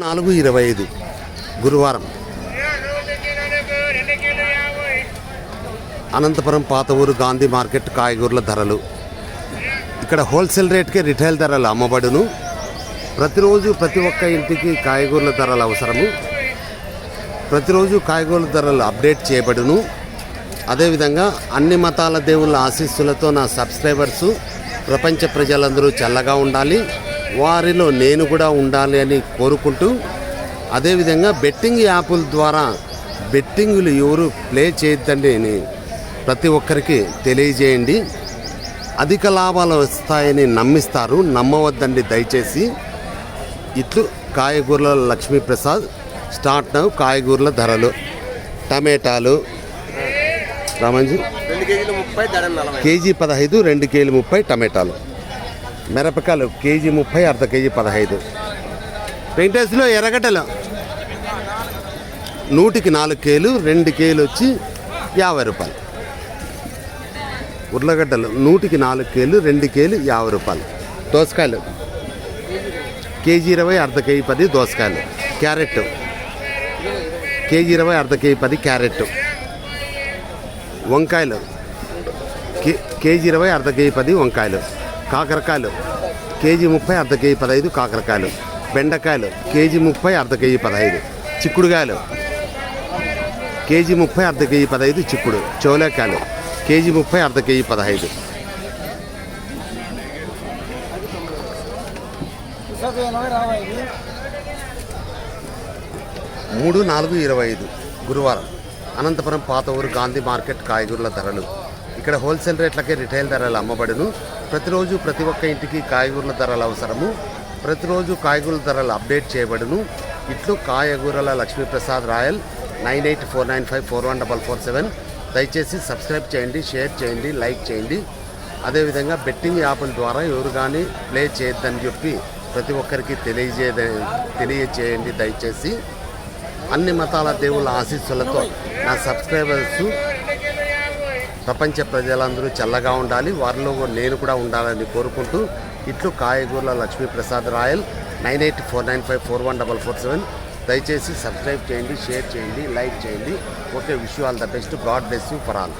నాలుగు ఇరవై ఐదు గురువారం. అనంతపురం పాత ఊరు గాంధీ మార్కెట్ కాయగూరల ధరలు. ఇక్కడ హోల్సేల్ రేట్కే రిటైల్ ధరలు అమ్మబడును. ప్రతిరోజు ప్రతి ఒక్క ఇంటికి కాయగూరల ధరలు అవసరము. ప్రతిరోజు కాయగూరల ధరలు అప్డేట్ చేయబడును. అదేవిధంగా అన్ని మతాల దేవుళ్ళ ఆశీస్సులతో నా సబ్స్క్రైబర్సు ప్రపంచ ప్రజలందరూ చల్లగా ఉండాలి. వారిలో నేను కూడా ఉండాలి అని కోరుకుంటూ అదేవిధంగా బెట్టింగ్ యాప్ల ద్వారా బెట్టింగులు ఎవరు ప్లే చేయొద్దండి అని ప్రతి ఒక్కరికి తెలియజేయండి. అధిక లాభాలు వస్తాయని నమ్మిస్తారు నమ్మవద్దండి దయచేసి. ఇట్లు కాయగూరల లక్ష్మీప్రసాద్ స్టార్ట్ నవ్ కాయగూరల ధరలు. టమాటాలు రామంజీ? కేజీ పదహైదు రెండు కేజీలు ముప్పై టమాటాలు. మిరపకాయలు కేజీ ముప్పై అర్ధ కేజీ పదహైదు. వెంకటేశ్లో ఎర్రగడ్డలు. నూటికి నాలుగు కేలు రెండు కేలు వచ్చి యాభై రూపాయలు. ఉర్లగడ్డలు నూటికి నాలుగు కేలు రెండు కేలు యాభై రూపాయలు. దోసకాయలు కేజీ ఇరవై అర్ధ కేజీ పది దోసకాయలు. క్యారెట్ కేజీ ఇరవై అర్ధ కేజీ పది క్యారెట్. వంకాయలు కే కేజీ ఇరవై అర్ధ కేజీ పది వంకాయలు. కాకరకాయలు. కేజీ ముప్పై అర్ధ కేజీ పదహైదు కాకరకాయలు. బెండకాయలు కేజీ ముప్పై అర్ధ కేజీ పదహైదు. చిక్కుడుకాయలు కేజీ ముప్పై అర్ధ కేజీ పదహైదు చిక్కుడు. చోలేకాయలు. కేజీ ముప్పై అర్ధ కేజీ పదహైదు. మూడు నాలుగు ఇరవై ఐదు గురువారం. అనంతపురం పాత ఊరు గాంధీ మార్కెట్ కాయగూరల ధరలు. ఇక్కడ హోల్సేల్ రేట్లకే రిటైల్ ధరలు అమ్మబడును. ప్రతిరోజు ప్రతి ఒక్క ఇంటికి కాయగూరల ధరలు అవసరము. ప్రతిరోజు కాయగూరల ధరలు అప్డేట్ చేయబడును. ఇట్లు కాయగూరల Lakshmiprasad Royal nine eight four nine five four one double four seven. దయచేసి సబ్స్క్రైబ్ చేయండి షేర్ చేయండి లైక్ చేయండి. అదేవిధంగా బెట్టింగ్ యాప్ల ద్వారా ఎవరు కానీ ప్లే చేయొద్దని చెప్పి ప్రతి ఒక్కరికి తెలియజే తెలియజేయండి దయచేసి అన్ని మతాల దేవుళ్ళ ఆశీస్సులతో నా సబ్స్క్రైబర్స్ ప్రపంచ ప్రజలందరూ చల్లగా ఉండాలి. వారిలో నేను కూడా ఉండాలని కోరుకుంటూ ఇట్లు కాయగూరల Lakshmiprasad Royal nine eight four nine five four one double four seven. దయచేసి సబ్స్క్రైబ్ చేయండి షేర్ చేయండి లైక్ చేయండి. Okay wish all the best. God bless you for all.